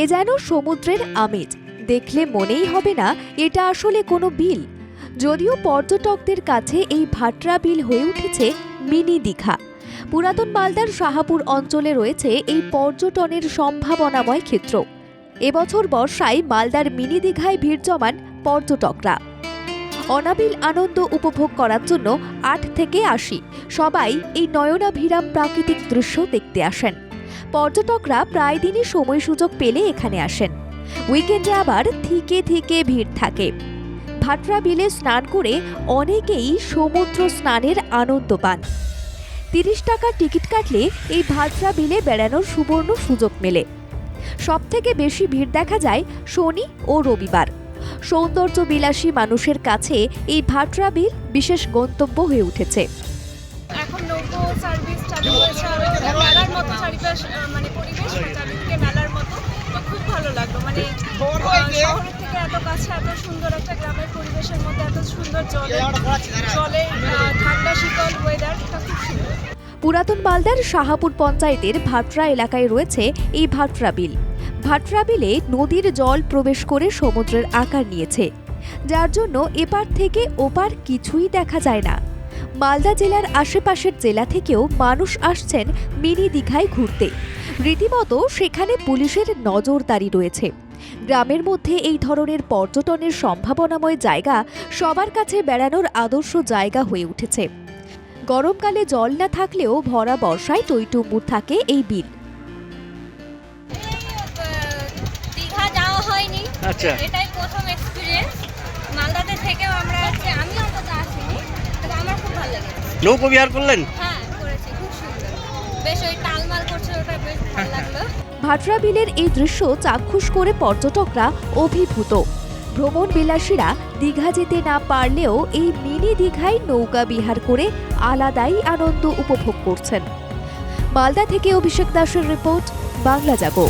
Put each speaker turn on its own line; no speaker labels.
এ যেন সমুদ্রের আমেজ। দেখলে মনেই হবে না এটা আসলে কোনো বিল। যদিও পর্যটকদের কাছে এই ভাটরা বিল হয়ে উঠেছে মিনি দীঘা। পুরাতন মালদার শাহাপুর অঞ্চলে রয়েছে এই পর্যটনের সম্ভাবনাময় ক্ষেত্র। এবছর বর্ষায় মালদার মিনি দীঘায় ভিড় জমান পর্যটকরা। অনাবিল আনন্দ উপভোগ করার জন্য আট থেকে আশি সবাই এই নয়নাভিরাম প্রাকৃতিক দৃশ্য দেখতে আসেন। পর্যটকরা প্রায় দিনই সময় সুযোগ পেলে এখানে আসেন। উইকেন্ডে আবার থিকে থিকে ভিড় থাকে। ভাটরা বিলে স্নান করে অনেকেই সমুদ্র স্নানের আনন্দ পান। তিরিশ টাকার টিকিট কাটলে এই ভাটরা বিলে বেড়ানোর সুবর্ণ সুযোগ মেলে। সবথেকে বেশি ভিড় দেখা যায় শনি ও রবিবার। সৌন্দর্য বিলাসী মানুষের কাছে এই ভাটরা বিল বিশেষ গন্তব্য হয়ে উঠেছে।
এখন নৌকো সার্ভিস
পুরাতন মালদার শাহাপুর পঞ্চায়েতের ভাটরা এলাকায় রয়েছে এই ভাটরা বিল। ভাটরা বিলে নদীর জল প্রবেশ করে সমুদ্রের আকার নিয়েছে। যার জন্য এপার থেকে ওপার কিছুই দেখা যায় না। মালদা জেলার আশেপাশের জেলা থেকেও মানুষ আসছেন মিনি দীঘায় ঘুরতে। রীতিমতো সেখানে পুলিশের নজরদারি রয়েছে। গ্রামের মধ্যে এই ধরনের পর্যটনের সম্ভাবনাময় জায়গা সবার কাছে বেড়ানোর আদর্শ জায়গা হয়ে উঠেছে। গরমকালে জল না থাকলেও ভরা বর্ষায় টইটুম্বুর থাকে এই বিল।
দীঘা যাওয়া হয়নি।
আচ্ছা।
এটাই প্রথম এক্সপিরিয়েন্স মালদাতে থেকেও আমরা হচ্ছে আমি অন্তত আসিনি।
নৌকো বিহার করলেন?
হ্যাঁ করেছি খুব সুন্দর। বেশ ওই টালমাল করছে ওটা বেশ ভালো লাগল।
ভাটরা বিলের এই দৃশ্য চাক্ষুষ করে পর্যটকরা অভিভূত। ভ্রমণ বিলাসীরা দীঘা যেতে না পারলেও এই মিনি দীঘায় নৌকা বিহার করে আলাদাই আনন্দ উপভোগ করছেন। মালদা থেকে অভিষেক দাসের রিপোর্ট বাংলা জাগো